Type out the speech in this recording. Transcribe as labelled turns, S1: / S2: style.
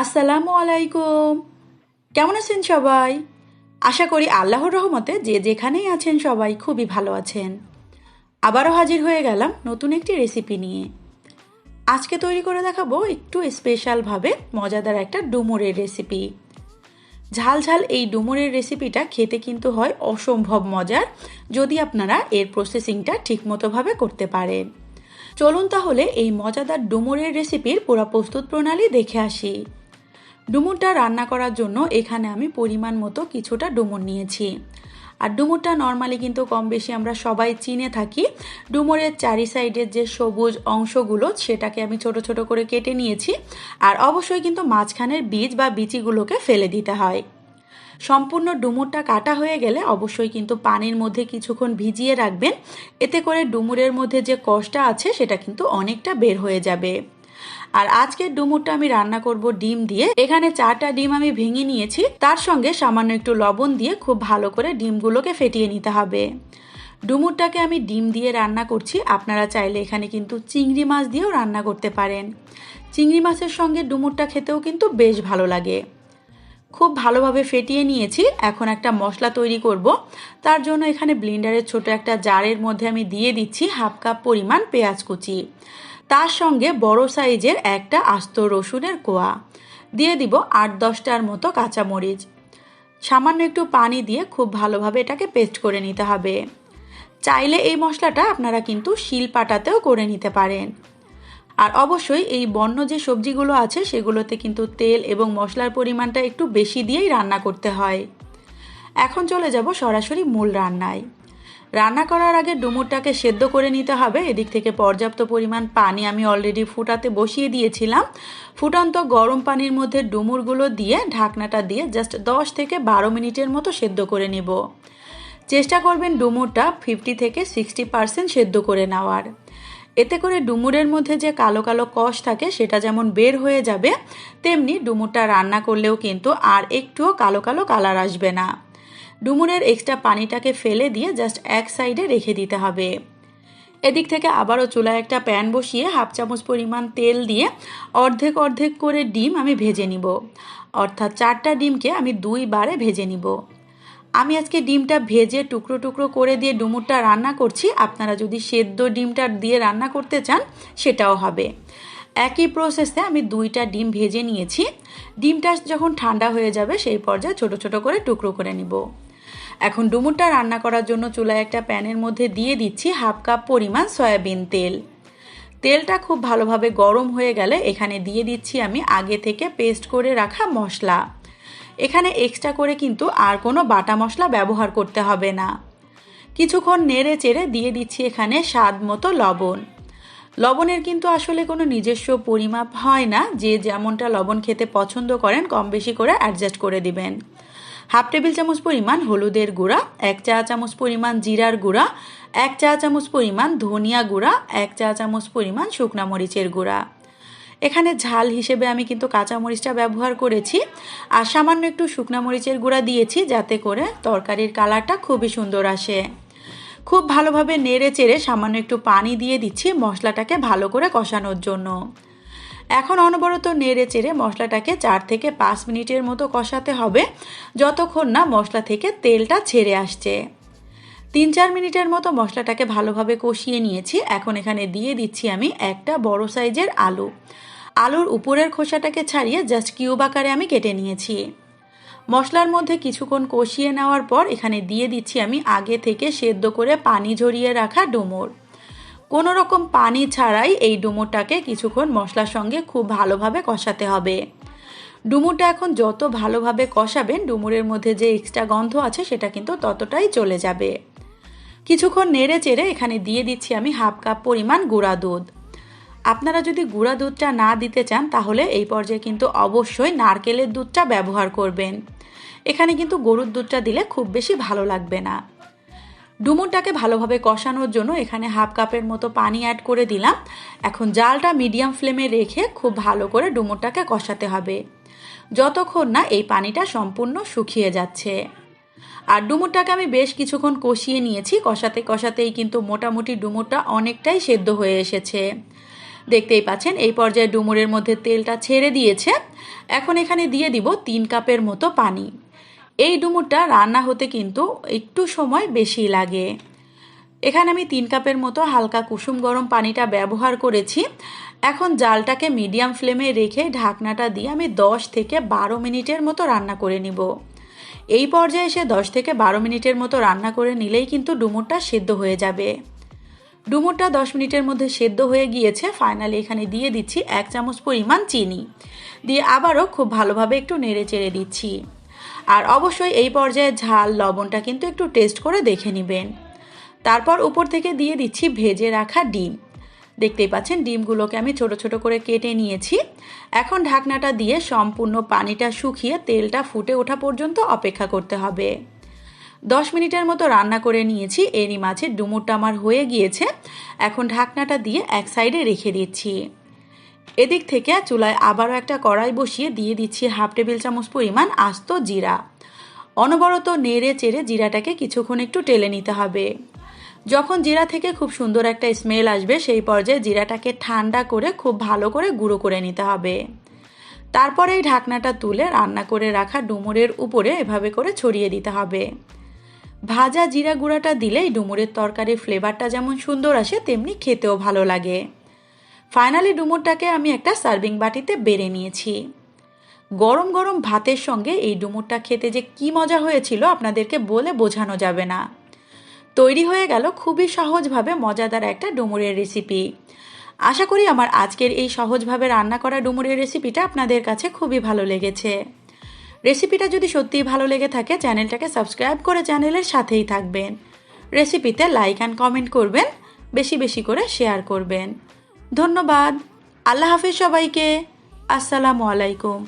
S1: আসসালামু আলাইকুম। কেমন আছেন সবাই? আশা করি আল্লাহর রহমতে যে যেখানেই আছেন সবাই খুবই ভালো আছেন। আবারও হাজির হয়ে গেলাম নতুন একটি রেসিপি নিয়ে। আজকে তৈরি করে দেখাবো একটু স্পেশালভাবে মজাদার একটা ডুমুরের রেসিপি ঝাল ঝাল এই ডুমুরের রেসিপিটা খেতে কিন্তু হয় অসম্ভব মজার, যদি আপনারা এর প্রসেসিংটা ঠিকমতোভাবে করতে পারেন। চলুন তাহলে এই মজাদার ডুমুরের রেসিপির পুরো প্রস্তুত প্রণালী দেখে আসি। ডুমুরটা রান্না করার জন্য এখানে আমি পরিমাণ মতো কিছুটা ডুমুর নিয়েছি। আর ডুমুরটা নর্মালি কিন্তু কম বেশি আমরা সবাই চিনে থাকি। ডুমুরের চারি সাইডের যে সবুজ অংশগুলো, সেটাকে আমি ছোট ছোট করে কেটে নিয়েছি। আর অবশ্যই কিন্তু মাঝখানের বীজ বা বিচিগুলোকে ফেলে দিতে হয়। সম্পূর্ণ ডুমুরটা কাটা হয়ে গেলে অবশ্যই কিন্তু পানির মধ্যে কিছুক্ষণ ভিজিয়ে রাখবেন। এতে করে ডুমুরের মধ্যে যে কষটা আছে, সেটা কিন্তু অনেকটা বের হয়ে যাবে। আর আজকের ডুমুরটা আমি রান্না করব ডিম দিয়ে। এখানে চারটা ডিম আমি ভেঙে নিয়েছি। তার সঙ্গে সামান্য একটু লবণ দিয়ে খুব ভালো করে ডিমগুলোকে ফেটিয়ে নিতে হবে। ডুমুরটাকে আমি ডিম দিয়ে রান্না করছি। আপনারা চাইলে এখানে কিন্তু চিংড়ি মাছ দিয়েও রান্না করতে পারেন। চিংড়ি মাছের সঙ্গে ডুমুরটা খেতেও কিন্তু বেশ ভালো লাগে। খুব ভালোভাবে ফেটিয়ে নিয়েছি। এখন একটা মশলা তৈরি করব। তার জন্য এখানে ব্লেন্ডারের ছোট একটা জারের মধ্যে আমি দিয়ে দিচ্ছি হাফ কাপ পরিমাণ পেঁয়াজ কুচি। তার সঙ্গে বড় সাইজের একটা আস্ত রসুনের কোয়া। দিয়ে দিব আট দশটার মতো কাঁচামরিচ। সামান্য একটু পানি দিয়ে খুব ভালোভাবে এটাকে পেস্ট করে নিতে হবে। চাইলে এই মশলাটা আপনারা কিন্তু শিল পাটাতেও করে নিতে পারেন। আর অবশ্যই এই বন্য যে সবজিগুলো আছে, সেগুলোতে কিন্তু তেল এবং মশলার পরিমাণটা একটু বেশি দিয়েই রান্না করতে হয়। এখন চলে যাব সরাসরি মূল রান্নায়। রান্না করার আগে ডুমুরটাকে সেদ্ধ করে নিতে হবে। এদিক থেকে পর্যাপ্ত পরিমাণ পানি আমি অলরেডি ফুটাতে বসিয়ে দিয়েছিলাম। ফুটন্ত গরম পানির মধ্যে ডুমুরগুলো দিয়ে, ঢাকনাটা দিয়ে জাস্ট দশ থেকে বারো মিনিটের মতো সেদ্ধ করে নেব। চেষ্টা করবেন ডুমুরটা ফিফটি থেকে সিক্সটি পারসেন্ট সেদ্ধ করে নেওয়ার। এতে করে ডুমুরের মধ্যে যে কালো কালো কষ থাকে, সেটা যেমন বের হয়ে যাবে, তেমনি ডুমুরটা রান্না করলেও কিন্তু আর একটুও কালো কালো কালার আসবে না। ডুমুরের এক্সট্রা পানিটাকে ফেলে দিয়ে জাস্ট এক সাইডে রেখে দিতে হবে। এদিক থেকে আবারও চুলায় একটা প্যান বসিয়ে হাফ চামচ পরিমাণ তেল দিয়ে অর্ধেক অর্ধেক করে ডিম আমি ভেজে নিব। অর্থাৎ চারটা ডিমকে আমি দুই বারে ভেজে নিব। আমি আজকে ডিমটা ভেজে টুকরো টুকরো করে দিয়ে ডুমুরটা রান্না করছি। আপনারা যদি সেদ্ধ ডিমটা দিয়ে রান্না করতে চান, সেটাও হবে। একই প্রসেসে আমি দুইটা ডিম ভেজে নিয়েছি। ডিমটা যখন ঠান্ডা হয়ে যাবে, সেই পর্যায়ে ছোট ছোট করে টুকরো করে নিব। এখন ডুমুরটা রান্না করার জন্য চুলায় একটা প্যানের মধ্যে দিয়ে দিচ্ছি হাফ কাপ পরিমাণ সয়াবিন তেল। তেলটা খুব ভালোভাবে গরম হয়ে গেলে এখানে দিয়ে দিচ্ছি আমি আগে থেকে পেস্ট করে রাখা মশলা। এখানে এক্সট্রা করে কিন্তু আর কোনো বাটা মশলা ব্যবহার করতে হবে না। কিছুক্ষণ নেড়ে চেড়ে দিয়ে দিচ্ছি এখানে স্বাদ মতো লবণ। লবণের কিন্তু আসলে কোনো নিজস্ব পরিমাপ হয় না, যে যেমনটা লবণ খেতে পছন্দ করেন কম বেশি করে অ্যাডজাস্ট করে দিবেন। হাফ টেবিল চামচ পরিমাণ হলুদের গুঁড়া, এক চা চামচ পরিমাণ জিরার গুঁড়া, এক চা চামচ পরিমাণ ধনিয়া গুঁড়া, এক চা চামচ পরিমাণ শুকনা মরিচের গুঁড়া। এখানে ঝাল হিসেবে আমি কিন্তু কাঁচা মরিচটা ব্যবহার করেছি আর সামান্য একটু শুকনা মরিচের গুঁড়া দিয়েছি যাতে করে তরকারির কালারটা খুবই সুন্দর আসে। খুব ভালোভাবে নেড়ে চেড়ে সামান্য একটু পানি দিয়ে দিচ্ছি মশলাটাকে ভালো করে কষানোর জন্য। এখন অনবরত নেড়ে চেড়ে মশলাটাকে চার থেকে পাঁচ মিনিটের মতো কষাতে হবে, যতক্ষণ না মশলা থেকে তেলটা ছেড়ে আসছে। তিন চার মিনিটের মতো মশলাটাকে ভালোভাবে কষিয়ে নিয়েছি। এখন এখানে দিয়ে দিচ্ছি আমি একটা বড় সাইজের আলু। আলুর উপরের খোসাটাকে ছাড়িয়ে জাস্ট কিউব আকারে আমি কেটে নিয়েছি। মশলার মধ্যে কিছুক্ষণ কষিয়ে নেওয়ার পর এখানে দিয়ে দিচ্ছি আমি আগে থেকে সেদ্ধ করে পানি ঝরিয়ে রাখা ডুমুর। কোনো রকম পানি ছাড়াই এই ডুমুরটাকে কিছুক্ষণ মশলার সঙ্গে খুব ভালোভাবে কষাতে হবে। ডুমুরটা এখন যত ভালোভাবে কষাবেন, ডুমুরের মধ্যে যে এক্সট্রা গন্ধ আছে, সেটা কিন্তু ততটাই চলে যাবে। কিছুক্ষণ নেড়ে চেড়ে এখানে দিয়ে দিচ্ছি আমি হাফ কাপ পরিমাণ গুঁড়া দুধ। আপনারা যদি গুঁড়া দুধটা না দিতে চান, তাহলে এই পর্যায়ে কিন্তু অবশ্যই নারকেলের দুধটা ব্যবহার করবেন। এখানে কিন্তু গরুর দুধটা দিলে খুব বেশি ভালো লাগবে না। ডুমুরটাকে ভালোভাবে কষানোর জন্য এখানে হাফ কাপের মতো পানি অ্যাড করে দিলাম। এখন জালটা মিডিয়াম ফ্লেমে রেখে খুব ভালো করে ডুমুরটাকে কষাতে হবে। যতক্ষণ না এই পানিটা সম্পূর্ণ শুকিয়ে যাচ্ছে। আর ডুমুরটাকে আমি বেশ কিছুক্ষণ কষিয়ে নিয়েছি। কষাতে কষাতেই কিন্তু মোটামুটি ডুমুরটা অনেকটাই সেদ্ধ হয়ে এসেছে। দেখতেই পাচ্ছেন, এই পর্যায়ে ডুমুরের মধ্যে তেলটা ছেড়ে দিয়েছে। এখন এখানে দিয়ে দিব তিন কাপের মতো পানি। এই ডুমুরটা রান্না হতে কিন্তু একটু সময় বেশি লাগে। এখানে আমি তিন কাপের মতো হালকা কুসুম গরম পানিটা ব্যবহার করেছি। এখন জালটাকে মিডিয়াম ফ্লেমে রেখে ঢাকনাটা দিয়ে আমি দশ থেকে বারো মিনিটের মতো রান্না করে নিব। এই পর্যায়ে এসে দশ থেকে বারো মিনিটের মতো রান্না করে নিলেই কিন্তু ডুমুরটা সেদ্ধ হয়ে যাবে। ডুমুরটা দশ মিনিটের মধ্যে সেদ্ধ হয়ে গিয়েছে। ফাইনালি এখানে দিয়ে দিচ্ছি এক চামচ পরিমাণ চিনি। দিয়ে আবারও খুব ভালোভাবে একটু নেড়ে চেড়ে দিচ্ছি। আর অবশ্যই এই পর্যায়ে ঝাল, লবণটা কিন্তু একটু টেস্ট করে দেখে নেবেন। তারপর উপর থেকে দিয়ে দিচ্ছি ভেজে রাখা ডিম। দেখতেই পাচ্ছেন, ডিমগুলোকে আমি ছোট ছোট করে কেটে নিয়েছি। এখন ঢাকনাটা দিয়ে সম্পূর্ণ পানিটা শুকিয়ে তেলটা ফুটে ওঠা পর্যন্ত অপেক্ষা করতে হবে। দশ মিনিটের মতো রান্না করে নিয়েছি, এরই মাঝে ডুমুরটা আমার হয়ে গিয়েছে। এখন ঢাকনাটা দিয়ে এক সাইডে রেখে দিচ্ছি। এদিক থেকে চুলায় আবারও একটা কড়াই বসিয়ে দিয়ে দিচ্ছি হাফ টেবিল চামচ পরিমাণ আস্ত জিরা। অনবরত নেড়ে চেড়ে জিরাটাকে কিছুক্ষণ একটু টেলে নিতে হবে। যখন জিরা থেকে খুব সুন্দর একটা স্মেল আসবে, সেই পর্যায়ে জিরাটাকে ঠান্ডা করে খুব ভালো করে গুঁড়ো করে নিতে হবে। তারপরে এই ঢাকনাটা তুলে রান্না করে রাখা ডুমুরের উপরে এভাবে করে ছড়িয়ে দিতে হবে। ভাজা জিরা গুঁড়াটা দিলেই ডুমুরের তরকারির ফ্লেভারটা যেমন সুন্দর আসে, তেমনি খেতেও ভালো লাগে। ফাইনালি ডুমুরটাকে আমি একটা সার্ভিং বাটিতে বেড়ে নিয়েছি। গরম গরম ভাতের সঙ্গে এই ডুমুরটা খেতে যে কি মজা হয়েছিল আপনাদেরকে বলে বোঝানো যাবে না। তৈরি হয়ে গেল খুবই সহজভাবে মজাদার একটা ডুমুরের রেসিপি। আশা করি আমার আজকের এই সহজভাবে রান্না করা ডুমুরের রেসিপিটা আপনাদের কাছে খুবই ভালো লেগেছে। রেসিপিটা যদি সত্যিই ভালো লেগে থাকে, চ্যানেলটাকে সাবস্ক্রাইব করে চ্যানেলের সাথেই থাকবেন। রেসিপিতে লাইক অ্যান্ড কমেন্ট করবেন, বেশি বেশি করে শেয়ার করবেন। ধন্যবাদ। আল্লাহ হাফিজ সবাইকে। আসসালামু আলাইকুম।